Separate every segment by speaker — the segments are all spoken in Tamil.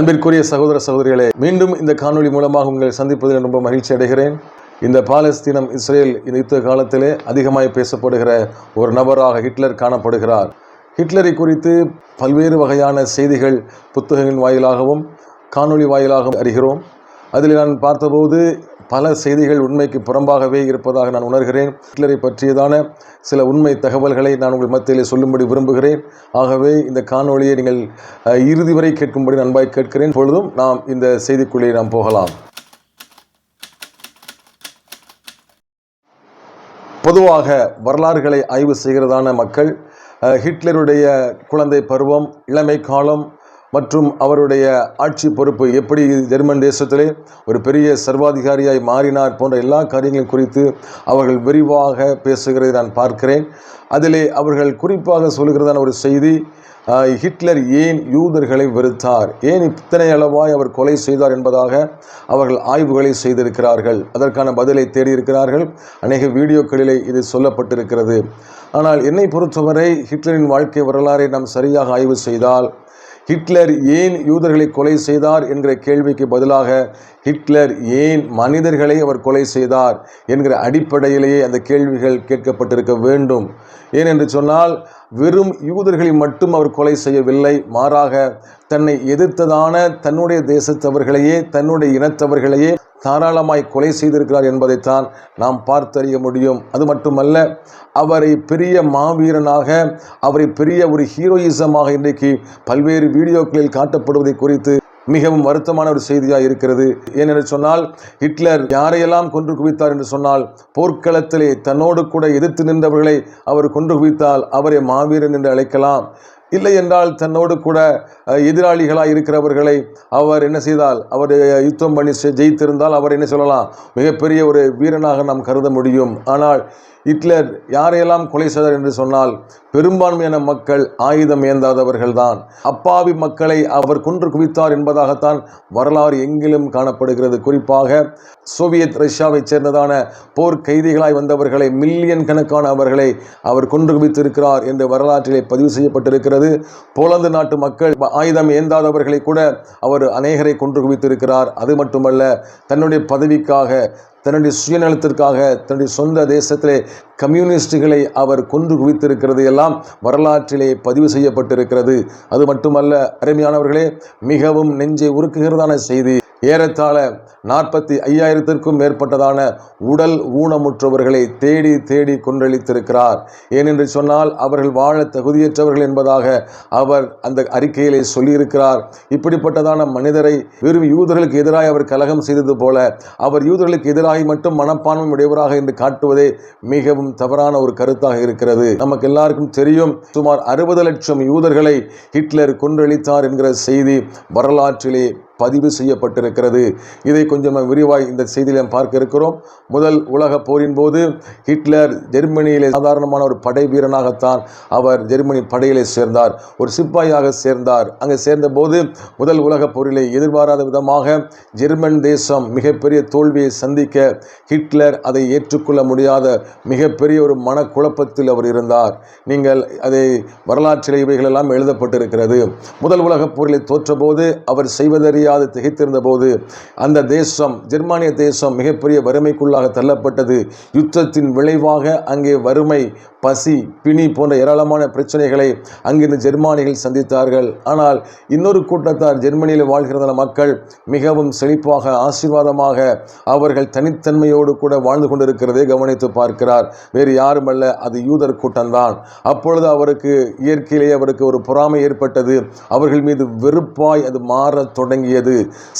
Speaker 1: அன்பிற்குரிய சகோதர சகோதரிகளே மீண்டும் இந்த காணொலி மூலமாக உங்களை சந்திப்பதில் ரொம்ப மகிழ்ச்சி அடைகிறேன். இந்த பாலஸ்தீனம் இஸ்ரேல் இந்த யுத்த காலத்திலே அதிகமாய் பேசப்படுகிற ஒரு நபராக ஹிட்லர் காணப்படுகிறார். ஹிட்லரை குறித்து பல்வேறு வகையான செய்திகள் புத்தகங்களின் வாயிலாகவும் காணொளி வாயிலாகவும் அறிகிறோம். அதில் நான் பார்த்தபோது பல செய்திகள் உண்மைக்கு புறம்பாகவே இருப்பதாக நான் உணர்கிறேன். ஹிட்லரை பற்றியதான சில உண்மை தகவல்களை நான் உங்கள் மத்தியிலே சொல்லும்படி விரும்புகிறேன். ஆகவே இந்த காணொளியை நீங்கள் இறுதி வரை கேட்கும்படி நன்பாய் கேட்கிறேன். பொழுதும் நாம் இந்த செய்திக்குள்ளே நாம் போகலாம். பொதுவாக வரலாறுகளை ஆய்வு செய்கிறதான மக்கள் ஹிட்லருடைய குழந்தை பருவம் இளமை காலம் மற்றும் அவருடைய ஆட்சி பொறுப்பு எப்படி ஜெர்மன் தேசத்திலே ஒரு பெரிய சர்வாதிகாரியாய் மாறினார் போன்ற எல்லா காரியங்களும் குறித்து அவர்கள் விரிவாக பேசுகிறதை நான் பார்க்கிறேன். அதிலே அவர்கள் குறிப்பாக சொல்கிறதான ஒரு செய்தி ஹிட்லர் ஏன் யூதர்களை வெறுத்தார்? ஏன் இத்தனை அளவாய் அவர் கொலை செய்தார் என்பதாக அவர்கள் ஆய்வுகளை செய்திருக்கிறார்கள். அதற்கான பதிலை தேடியிருக்கிறார்கள். அநேக வீடியோக்களிலே இது சொல்லப்பட்டிருக்கிறது. ஆனால் என்னை பொறுத்தவரை ஹிட்லரின் வாழ்க்கை வரலாறை நாம் சரியாக ஆய்வு செய்தால் ஹிட்லர் ஏன் யூதர்களை கொலை செய்தார் என்கிற கேள்விக்கு பதிலாக ஹிட்லர் ஏன் மனிதர்களை அவர் கொலை செய்தார் என்கிற அடிப்படையிலேயே அந்த கேள்விகள் கேட்கப்பட்டிருக்க வேண்டும். ஏனென்று சொன்னால் வெறும் யூதர்களை மட்டும் அவர் கொலை செய்யவில்லை மாறாக தன்னை எதிர்த்ததான தன்னுடைய தேசத்தவர்களையே தன்னுடைய இனத்தவர்களையே தாராளமாய் கொலை செய்திருக்கிறார் என்பதைத்தான் நாம் பார்த்தறிய முடியும். அது மட்டுமல்ல அவரை பெரிய மாவீரனாக அவரை பெரிய ஒரு ஹீரோயிசமாக இன்றைக்கு பல்வேறு வீடியோக்களில் காட்டப்படுவதை குறித்து மிகவும் வருத்தமான ஒரு செய்தியாக இருக்கிறது. ஏனென்று சொன்னால் ஹிட்லர் யாரையெல்லாம் கொன்று குவித்தார் என்று சொன்னால் போர்க்களத்திலே தன்னோடு கூட எதிர்த்து நின்றவர்களை அவர் கொன்று குவித்தால் அவரை மாவீரன் என்று அழைக்கலாம். இல்லை என்றால் தன்னோடு கூட எதிராளிகளாக இருக்கிறவர்களை அவர் என்ன செய்தால் அவர் யுத்தம் பண்ணி ஜெயித்திருந்தால் அவர் என்ன சொல்லலாம்? மிகப்பெரிய ஒரு வீரனாக நாம் கருத முடியும். ஆனால் ஹிட்லர் யாரையெல்லாம் கொலை செய்தார் என்று சொன்னால் பெரும்பான்மையான மக்கள் ஆயுதம் ஏந்தாதவர்கள்தான். அப்பாவி மக்களை அவர் கொன்று குவித்தார் என்பதாகத்தான் வரலாறு எங்கிலும் காணப்படுகிறது. குறிப்பாக சோவியத் ரஷ்யாவைச் சேர்ந்ததான போர் கைதிகளாய் வந்தவர்களை மில்லியன் கணக்கான அவர்களை அவர் கொன்று குவித்திருக்கிறார் என்று வரலாற்றிலே பதிவு செய்யப்பட்டிருக்கிறது. போலந்து நாட்டு மக்கள் ஆயுதம் ஏந்தாதவர்களை கூட அவர் அநேகரை கொன்று குவித்திருக்கிறார். அது மட்டுமல்ல தன்னுடைய பதவிக்காக தன்னுடைய சுயநலத்திற்காக தன்னுடைய சொந்த தேசத்திலே கம்யூனிஸ்டுகளை அவர் கொன்று குவித்திருக்கிறது எல்லாம் வரலாற்றிலே பதிவு செய்யப்பட்டிருக்கிறது. அது மட்டுமல்ல அருமையானவர்களே மிகவும் நெஞ்சை உருக்குகிறதான செய்தி. ஏறத்தாழ நாற்பத்தி ஐயாயிரத்திற்கும் மேற்பட்டதான உடல் ஊனமுற்றவர்களை தேடி தேடி கொன்றளித்திருக்கிறார். ஏனென்று சொன்னால் அவர்கள் வாழ தகுதியற்றவர்கள் என்பதாக அவர் அந்த அறிக்கையிலே சொல்லியிருக்கிறார். இப்படிப்பட்டதான மனிதரை வெறும் யூதர்களுக்கு எதிராக அவர் கலகம் செய்தது போல அவர் யூதர்களுக்கு எதிராக மட்டும் மனப்பான்மை உடையவராக என்று காட்டுவதே மிகவும் தவறான ஒரு கருத்தாக இருக்கிறது. நமக்கு எல்லாருக்கும் தெரியும் சுமார் அறுபது லட்சம் யூதர்களை ஹிட்லர் கொன்றளித்தார் என்கிற செய்தி வரலாற்றிலே பதிவு செய்யப்பட்டிருக்கிறது. இதை கொஞ்சம் விரிவாய் இந்த செய்தியில் பார்க்க இருக்கிறோம். முதல் உலக போரின் போது ஹிட்லர் ஜெர்மனியிலே சாதாரணமான ஒரு படை வீரனாகத்தான் அவர் ஜெர்மனி படையிலே சேர்ந்தார். ஒரு சிப்பாயாக சேர்ந்தார். அங்கே சேர்ந்தபோது முதல் உலக போரிலே எதிர்பாராத விதமாக ஜெர்மன் தேசம் மிகப்பெரிய தோல்வியை சந்திக்க ஹிட்லர் அதை ஏற்றுக்கொள்ள முடியாத மிகப்பெரிய ஒரு மனக்குழப்பத்தில் அவர் இருந்தார். நீங்கள் அதை வரலாற்றில் இவைகளெல்லாம் எழுதப்பட்டிருக்கிறது. முதல் உலகப் போரிலே தோற்றபோது அவர் முடியாது திகைத்திருந்த போது அந்த தேசம் ஜெர்மானிய தேசம் மிகப்பெரிய வறுமைக்குள்ளாக தள்ளப்பட்டது. யுத்தத்தின் விளைவாக அங்கே வறுமை பசி பிணி போன்ற ஏராளமான பிரச்சனைகளை அங்கிருந்து ஜெர்மானிகள் சந்தித்தார்கள். ஆனால் இன்னொரு கூட்டத்தார் ஜெர்மனியில் வாழ்கிறதான மக்கள் மிகவும் செழிப்பாக ஆசீர்வாதமாக அவர்கள் தனித்தன்மையோடு கூட வாழ்ந்து கொண்டிருக்கிறதை கவனித்து பார்க்கிறார். வேறு யாருமல்ல அது யூதர் கூட்டம்தான். அப்பொழுது அவருக்கு இயற்கையிலேயே அவருக்கு ஒரு பொறாமை ஏற்பட்டது. அவர்கள் மீது வெறுப்பாய் அது மாறத் தொடங்கியது.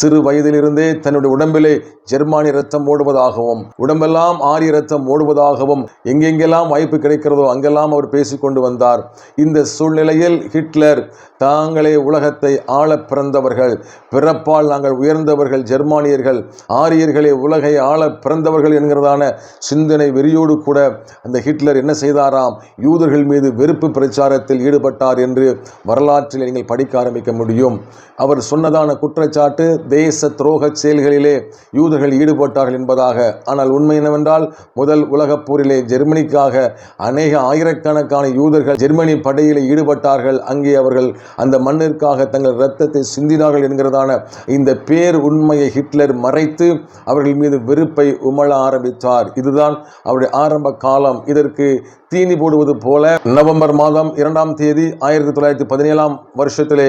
Speaker 1: சிறு வயதிலிருந்தே தன்னுடைய உடம்பிலே ஜெர்மானி ரத்தம் ஓடுவதாகவும் உடம்பெல்லாம் ஆரிய ரத்தம் ஓடுவதாகவும் எங்கெங்கெல்லாம் வாய்ப்பு கிடைக்கிறதோ அங்கெல்லாம் அவர் பேசிக்கொண்டு வந்தார். இந்த சூழ்நிலையில் ஹிட்லர் தாங்களே உலகத்தை ஆள பிறந்தவர்கள். பிறப்பால் நாங்கள் உயர்ந்தவர்கள் ஜெர்மானியர்கள். ஆரியர்களே உலகை ஆள பிறந்தவர்கள் என்கிறதான சிந்தனை வெறியோடு கூட அந்த ஹிட்லர் என்ன செய்தாராம்? யூதர்கள் மீது வெறுப்பு பிரச்சாரத்தில் ஈடுபட்டார் என்று வரலாற்றில் நீங்கள் படிக்க ஆரம்பிக்க முடியும். அவர் சொன்னதான குற்ற குற்றச்சாட்டு தேச துரோக செயல்களிலே யூதர்கள் ஈடுபட்டார்கள் என்பதாக. ஆனால் உண்மை என்னவென்றால் முதல் உலகப் போரிலே ஜெர்மனிக்காக அநேக ஆயிரக்கணக்கான யூதர்கள் ஜெர்மனி படையிலே ஈடுபட்டார்கள். அங்கே அவர்கள் அந்த மண்ணிற்காக தங்கள் இரத்தத்தை சிந்தினார்கள் என்கிறதான இந்த பேர் உண்மையை ஹிட்லர் மறைத்து அவர்கள் மீது வெறுப்பை உமழ ஆரம்பித்தார். இதுதான் அவருடைய ஆரம்ப காலம். இதற்கு தீனி போடுவது போல நவம்பர் மாதம் இரண்டாம் தேதி ஆயிரத்தி தொள்ளாயிரத்தி பதினேழாம் வருஷத்திலே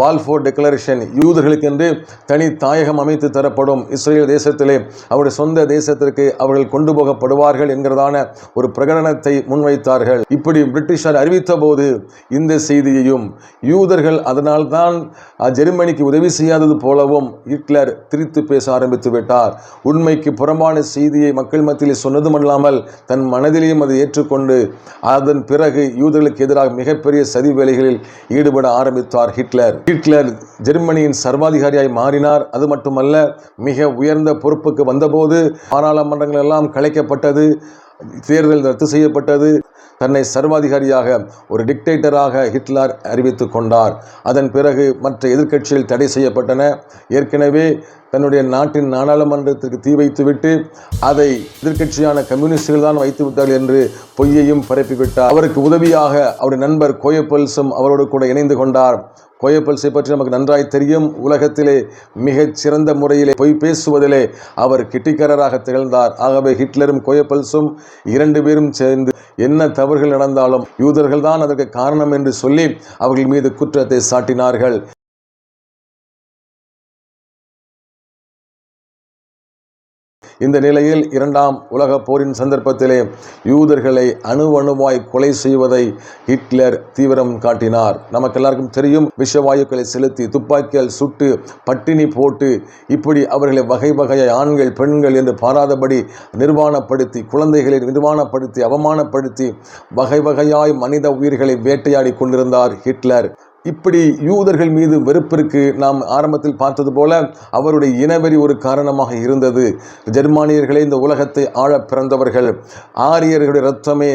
Speaker 1: பால்ஃபோர் டெக்ளரேஷன் யூதர்களுக்கு என்று தனி தாயகம் அமைத்து தரப்படும் இஸ்ரேல் தேசத்திலே அவருடைய சொந்த தேசத்திற்கு அவர்கள் கொண்டு போகப்படுவார்கள் என்கிறதான ஒரு பிரகடனத்தை முன்வைத்தார்கள். இப்படி பிரிட்டிஷார் அறிவித்த போது இந்த செய்தியையும் யூதர்கள் அதனால்தான் ஜெர்மனிக்கு உதவி செய்யாதது போலவும் ஹிட்லர் திரித்து பேச ஆரம்பித்து விட்டார். உண்மைக்கு புறம்பான செய்தியை மக்கள் மத்தியில் சொன்னதுமல்லாமல் தன் மனதிலேயும் அதை ஏற்றுக்கொண்டு அதன் பிறகு யூதர்களுக்கு எதிராக மிகப்பெரிய சதி வேலைகளில் ஈடுபட ஆரம்பித்தார் ஹிட்லர். ஹிட்லர் ஜெர்மனியின் சர்வாதிக அதிகாரியாய் மாறினார். அது மட்டுமல்ல மிக உயர்ந்த பொறுப்புக்கு வந்தபோது பாராளுமன்றங்கள் எல்லாம் கலைக்கப்பட்டது தேர்தல் ரத்து செய்யப்பட்டது. தன்னை சர்வாதிகாரியாக ஒரு டிக்டேட்டராக ஹிட்லர் அறிவித்துக் கொண்டார். அதன் பிறகு மற்ற எதிர்க்கட்சிகள் தடை செய்யப்பட்டன. ஏற்கனவே தன்னுடைய நாட்டின் நாடாளுமன்றத்திற்கு தீ வைத்துவிட்டு அதை எதிர்க்கட்சியான கம்யூனிஸ்டுகள் தான் வைத்து விட்டார்கள் என்று பொய்யையும் பரப்பிவிட்டார் அவருக்கு உதவியாக அவருடைய நண்பர் கோயப்பல்சும் அவரோடு கூட இணைந்து கொண்டார். கோயப்பல்ஸை பற்றி நமக்கு நன்றாய் தெரியும். உலகத்திலே மிகச் சிறந்த முறையிலே பொய் பேசுவதிலே அவர் கிட்டிக்கரராக திகழ்ந்தார். ஆகவே ஹிட்லரும் கோயப்பல்ஸும் இரண்டு பேரும் சேர்ந்து என்ன தவறுகள் நடந்தாலும் யூதர்கள் தான் அதற்கு காரணம் என்று சொல்லி அவர்கள் மீது குற்றத்தை சாட்டினார்கள். இந்த நிலையில் இரண்டாம் உலகப் போரின் சந்தர்ப்பத்திலே யூதர்களை அணுவணுவாய் கொலை செய்வதை ஹிட்லர் தீவிரம் காட்டினார். நமக்கு எல்லாருக்கும் தெரியும் விஷவாயுக்களை செலுத்தி துப்பாக்கியால் சுட்டு பட்டினி போட்டு இப்படி அவர்களை வகை வகையை ஆண்கள் பெண்கள் என்று பாராதபடி நிர்வாணப்படுத்தி குழந்தைகளை நிர்வாணப்படுத்தி அவமானப்படுத்தி வகை வகையாய் மனித உயிர்களை வேட்டையாடி கொண்டிருந்தார் ஹிட்லர். இப்படி யூதர்கள் மீது வெறுப்பிற்கு நாம் ஆரம்பத்தில் பார்த்தது போல அவருடைய இனவெறி ஒரு காரணமாக இருந்தது. ஜெர்மானியர்களே இந்த உலகத்தை ஆழ பிறந்தவர்கள். ஆரியர்களுடைய ரத்தமே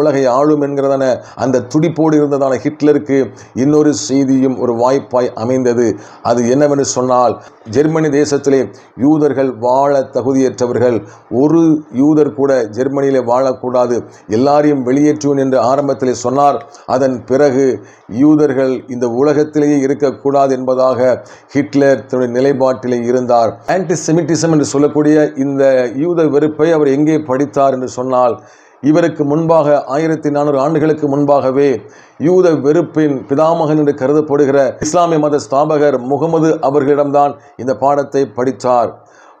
Speaker 1: உலகை ஆளும் என்கிறதான அந்த துடிப்போடு இருந்ததான ஹிட்லருக்கு இன்னொரு செய்தியும் ஒரு வாய்ப்பாய் அமைந்தது. அது என்னவென்று சொன்னால் ஜெர்மனி தேசத்திலே யூதர்கள் வாழ தகுதியற்றவர்கள். ஒரு யூதர் கூட ஜெர்மனியிலே வாழக்கூடாது. எல்லாரையும் வெளியேற்றுவேன் என்று ஆரம்பத்திலே சொன்னார். அதன் பிறகு யூதர்கள் இந்த உலகத்திலேயே இருக்கக்கூடாது என்பதாக ஹிட்லர் தன்னுடைய நிலைப்பாட்டிலே இருந்தார். ஆன்டிசெமிட்டிசம் என்று சொல்லக்கூடிய இந்த யூத வெறுப்பை அவர் எங்கே படித்தார் என்று சொன்னால் இவருக்கு முன்பாக ஆயிரத்தி நானூறு ஆண்டுகளுக்கு முன்பாகவே யூத வெறுப்பின் பிதாமகன் என்று கருதப்படுகிற இஸ்லாமிய மத ஸ்தாபகர் முகமது அவர்களிடம்தான் இந்த பாடத்தை படித்தார்.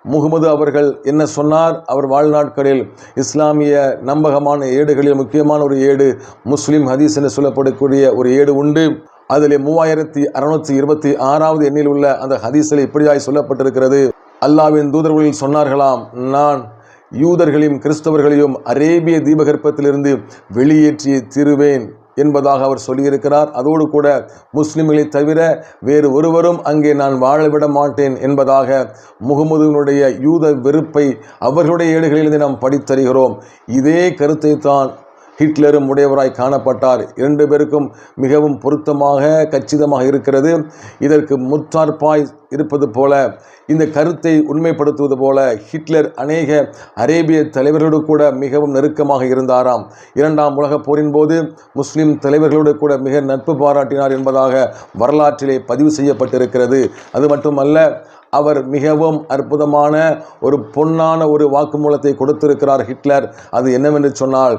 Speaker 1: முகமது அவர்கள் என்ன சொன்னார்? அவர் வாழ்நாட்களில் இஸ்லாமிய நம்பகமான ஏடுகளில் முக்கியமான ஒரு ஏடு முஸ்லிம் ஹதீஸ் என்று சொல்லப்படக்கூடிய ஒரு ஏடு உண்டு. அதில் மூவாயிரத்தி அறுநூற்றி இருபத்தி ஆறாவது எண்ணில் உள்ள அந்த ஹதீஸில் இப்படியாய் சொல்லப்பட்டிருக்கிறது. அல்லாவின் தூதர்களில் சொன்னார்களாம் நான் யூதர்களையும் கிறிஸ்தவர்களையும் அரேபிய தீபகற்பத்திலிருந்து வெளியேற்றி தீருவேன் என்பதாக அவர் சொல்லியிருக்கிறார். அதோடு கூட முஸ்லிம்களை தவிர வேறு ஒருவரும் அங்கே நான் வாழவிட மாட்டேன் என்பதாக முகமதுனுடைய யூத வெறுப்பை அவர்களுடைய ஏடுகளிலிருந்து நாம் படித்தறிகிறோம். இதே கருத்தை தான் ஹிட்லரும் உடையவராய் காணப்பட்டார். இரண்டு பேருக்கும் மிகவும் பொருத்தமாக கச்சிதமாக இருக்கிறது. இதற்கு முற்றார்ப்பாய் இருப்பது போல இந்த கருத்தை உண்மைப்படுத்துவது போல ஹிட்லர் அநேக அரேபிய தலைவர்களோடு கூட மிகவும் நெருக்கமாக இருந்தாராம். இரண்டாம் உலகப் போரின் போது முஸ்லிம் தலைவர்களோடு கூட மிக நட்பு பாராட்டினார் என்பதாக வரலாற்றிலே பதிவு செய்யப்பட்டிருக்கிறது. அது மட்டுமல்ல அவர் மிகவும் அற்புதமான ஒரு பொன்னான ஒரு வாக்குமூலத்தை கொடுத்திருக்கிறார் ஹிட்லர். அது என்னவென்று சொன்னால்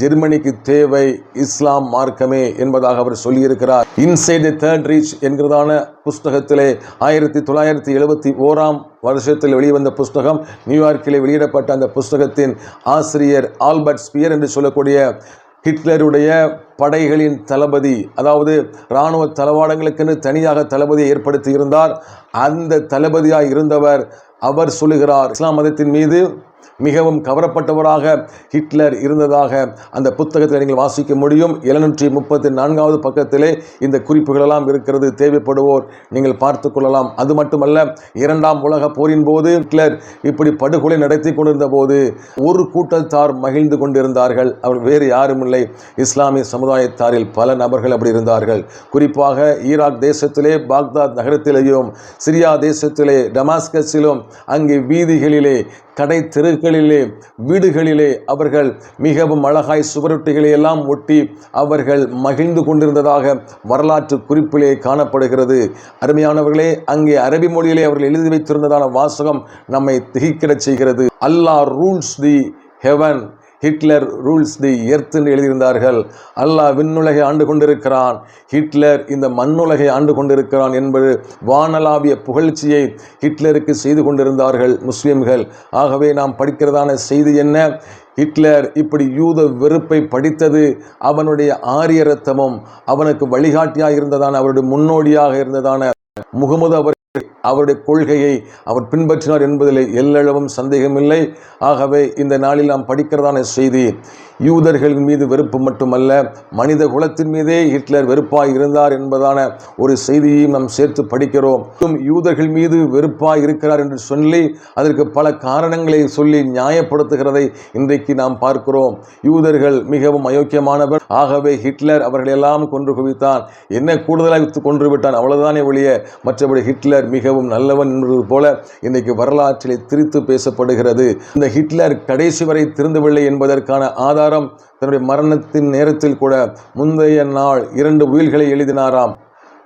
Speaker 1: ஜெர்மனிக்கு தேவை இஸ்லாம் மார்க்கமே என்பதாக அவர் சொல்லியிருக்கிறார். இன்சைட் தி தேர்ட் ரீச் என்கிறதான புஸ்தகத்திலே ஆயிரத்தி தொள்ளாயிரத்தி எழுபத்தி ஓராம் வருஷத்தில் வெளிவந்த புஸ்தகம் நியூயார்க்கிலே வெளியிடப்பட்ட அந்த புஸ்தகத்தின் ஆசிரியர் ஆல்பர்ட் ஸ்பியர் என்று சொல்லக்கூடிய ஹிட்லருடைய படைகளின் தளபதி அதாவது இராணுவ தளவாடங்களுக்கென்று தனியாக தளபதியை ஏற்படுத்தி இருந்தார். அந்த தளபதியாக இருந்தவர் அவர் சொல்லுகிறார் இஸ்லாம் மதத்தின் மீது மிகவும் கவரப்பட்டவராக ஹிட்லர் இருந்ததாக அந்த புத்தகத்தில் நீங்கள் வாசிக்க முடியும். எழுநூற்றி முப்பத்தி நான்காவது பக்கத்திலே இந்த குறிப்புகளெல்லாம் இருக்கிறது. தேவைப்படுவோர் நீங்கள் பார்த்து கொள்ளலாம். அது மட்டுமல்ல இரண்டாம் உலக போரின் போது ஹிட்லர் இப்படி படுகொலை நடத்தி கொண்டிருந்த போது ஒரு கூட்டத்தார் மகிழ்ந்து கொண்டிருந்தார்கள். அவர் வேறு யாரும் இல்லை. இஸ்லாமிய சமுதாயத்தாரில் பல நபர்கள் அப்படி இருந்தார்கள். குறிப்பாக ஈராக் தேசத்திலே பாக்தாத் நகரத்திலேயும் சிரியா தேசத்திலே டமாஸ்கஸிலும் அங்கே வீதிகளிலே கடை தெருக்களிலே வீடுகளிலே அவர்கள் மிகவும் அழகாய் சுவரொட்டிகளை எல்லாம் ஒட்டி அவர்கள் மகிழ்ந்து கொண்டிருந்ததாக வரலாற்று குறிப்பிலே காணப்படுகிறது. அருமையானவர்களே அங்கே அரபி மொழியிலே அவர்கள் எழுதி வைத்திருந்ததான வாசகம் நம்மை திகிக்கிடச் செய்கிறது. Allah rules the heaven. Hitler rules the earth என்று எழுதியிருந்தார்கள். அல்லாஹ் விண்ணுலகை ஆண்டு கொண்டிருக்கிறான். ஹிட்லர் இந்த மண்ணுலகை ஆண்டு கொண்டிருக்கிறான் என்பது வானலாவிய புகழ்ச்சியை ஹிட்லருக்கு செய்து கொண்டிருந்தார்கள் முஸ்லிம்கள். ஆகவே நாம் படிக்கிறதான செய்தி என்ன? ஹிட்லர் இப்படி யூத வெறுப்பை படித்தது அவனுடைய ஆரிய ரத்தமும் அவனுக்கு வழிகாட்டியாக இருந்ததான அவருடைய முன்னோடியாக இருந்ததான முகமது அவர் அவருடைய கொள்கையை அவர் பின்பற்றினார் என்பதில் எல்லளவும் சந்தேகமில்லை. ஆகவே இந்த நாளில் நாம் படிக்கிறதான செய்தி யூதர்களின் மீது வெறுப்பு மட்டுமல்ல மனித குலத்தின் மீதே ஹிட்லர் வெறுப்பாய் இருந்தார் என்பதான ஒரு செய்தியையும் நாம் சேர்த்து படிக்கிறோம். யூதர்கள் மீது வெறுப்பாய் இருக்கிறார் என்று சொல்லி அதற்கு பல காரணங்களை சொல்லி நியாயப்படுத்துகிறதை இன்றைக்கு நாம் பார்க்கிறோம். யூதர்கள் மிகவும் அயோக்கியமானவர். ஆகவே ஹிட்லர் அவர்களெல்லாம் கொன்று குவித்தான். என்ன கூடுதலாக கொன்று விட்டான்? அவ்வளவுதானே ஒழிய மற்றபடி ஹிட்லர் மிகவும் நல்லவன் என்பது போல இன்றைக்கு வரலாற்றிலே திரித்து பேசப்படுகிறது. இந்த ஹிட்லர் கடைசி வரை திருந்தவில்லை என்பதற்கான ஆதாரம் தன்னுடைய மரணத்தின் நேரத்தில் கூட முந்தைய நாள் இரண்டு உயில்களை எழுதினாராம்.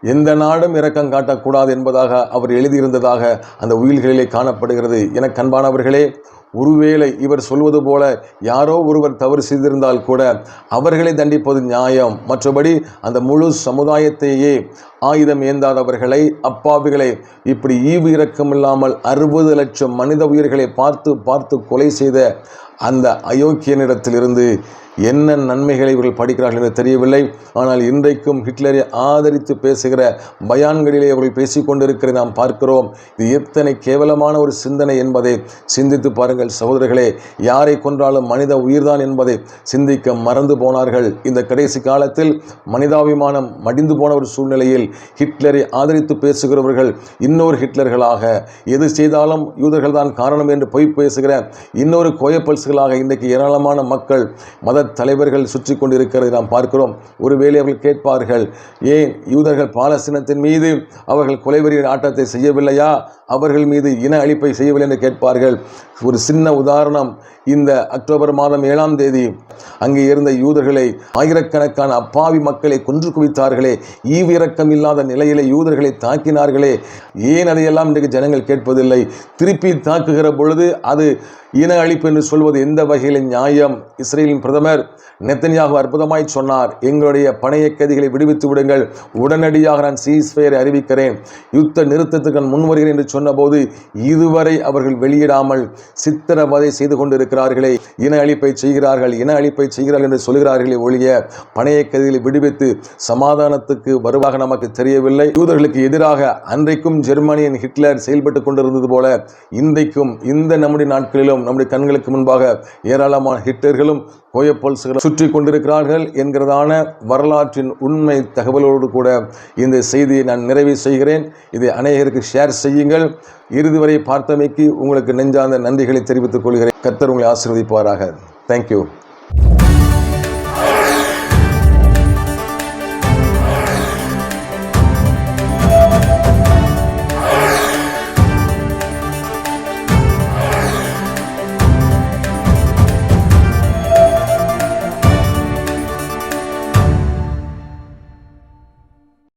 Speaker 1: எந்த நாடும் இரக்கம் காட்டக்கூடாது என்பதாக அவர் எழுதியிருந்ததாக அந்த உயில்களிலே காணப்படுகிறது. என கண்பானவர்களே ஒருவேளை இவர் சொல்வது போல யாரோ ஒருவர் தவறு செய்திருந்தால் கூட அவர்களை தண்டிப்பது நியாயம். மற்றபடி அந்த முழு சமுதாயத்தையே ஆயுதம் ஏந்தாதவர்களை அப்பாவிகளை இப்படி ஈவு இறக்கமில்லாமல் அறுபது லட்சம் மனித உயிர்களை பார்த்து பார்த்து கொலை செய்த அந்த அயோக்கியனிடத்திலிருந்து என்ன நன்மைகளை இவர்கள் படிக்கிறார்கள் என்று தெரியவில்லை. ஆனால் இன்றைக்கும் ஹிட்லரை ஆதரித்து பேசுகிற பயான்களிலே அவர்கள் பேசிக்கொண்டிருக்கிறதை நாம் பார்க்கிறோம். இது எத்தனை கேவலமான ஒரு சிந்தனை என்பதை சிந்தித்து பாருங்கள் சகோதரர்களே. யாரை கொன்றாலும் மனித உயிர்தான் என்பதை சிந்திக்க மறந்து போனார்கள். இந்த கடைசி காலத்தில் மனிதாபிமானம் மடிந்து போன ஒரு சூழ்நிலையில் ஹிட்லரை ஆதரித்து பேசுகிறவர்கள் இன்னொரு ஹிட்லர்களாக எது செய்தாலும் யூதர்கள் தான் காரணம் என்று பொய் பேசுகிற இன்னொரு கோயப்பல்ஸ்களாக இன்றைக்கு ஏராளமான மக்கள் மத தலைவர்கள் சுற்றி கொண்டிருக்கிறதை நாம் பார்க்கிறோம். ஒருவேளை அவர்கள் கேட்பார்கள் ஏன் யூதர்கள் பாலஸ்தீனத்தின் மீது அவர்கள் கொலைவெறியின் ஆட்டத்தை செய்யவில்லையா? அவர்கள் மீது இன அழிப்பை செய்யவில்லை என்று கேட்பார்கள். ஒரு சின்ன உதாரணம் இந்த அக்டோபர் மாதம் ஏழாம் தேதி அங்கே இருந்த யூதர்களை ஆயிரக்கணக்கான அப்பாவி மக்களை கொன்று குவித்தார்களே ஈவிரக்கம் இல்லாத நிலையிலே யூதர்களை தாக்கினார்களே. ஏன் அதையெல்லாம் இன்றைக்கு ஜனங்கள் கேட்பதில்லை? திருப்பி தாக்குகிற பொழுது அது இன அழிப்பு என்று சொல்வது எந்த வகையில் நியாயம்? இஸ்ரேலின் பிரதமர் நெத்தனியாக அற்புதமாய் சொன்னார் எங்களுடைய பணைய கைதிகளை விடுவித்து விடுங்கள். உடனடியாக நான் சீஸ்ஃபயரை அறிவிக்கிறேன். யுத்த நிறுத்தத்துக்கு நான் முன்வருகிறேன் என்று சொன்னபோது இதுவரை அவர்கள் வெளியிடாமல் சித்திரவதை செய்து கொண்டிருக்கிறார்களே. இன அழிப்பை செய்கிறார்கள் இன அழிப்பை செய்கிறார்கள் என்று சொல்கிறார்களே ஒழிய பணைய கைதிகளை விடுவித்து சமாதானத்துக்கு வருவாக நமக்கு தெரியவில்லை. யூதர்களுக்கு எதிராக அன்றைக்கும் ஜெர்மனியின் ஹிட்லர் செயல்பட்டு கொண்டிருந்தது போல இன்றைக்கும் இந்த நம்முடைய நாட்களிலும் நம்முடைய கண்களுக்கு முன்பாக ஏராளமான ஹிட்லர்களும் கோயப்பல்ஸ்களும் சுற்றி கொண்டிருக்கிறார்கள் என்கிறதான வரலாற்றின் உண்மை தகவலோடு கூட இந்த செய்தியை நான் நிறைவு செய்கிறேன். இதை அநேகருக்கு ஷேர் செய்யுங்கள். இறுதி வரை பார்த்தமைக்கு உங்களுக்கு நெஞ்சார்ந்த நன்றிகளை தெரிவித்துக் கொள்கிறேன். கத்தர் உங்களை ஆசீர்வதிப்பாராக. தேங்க்யூ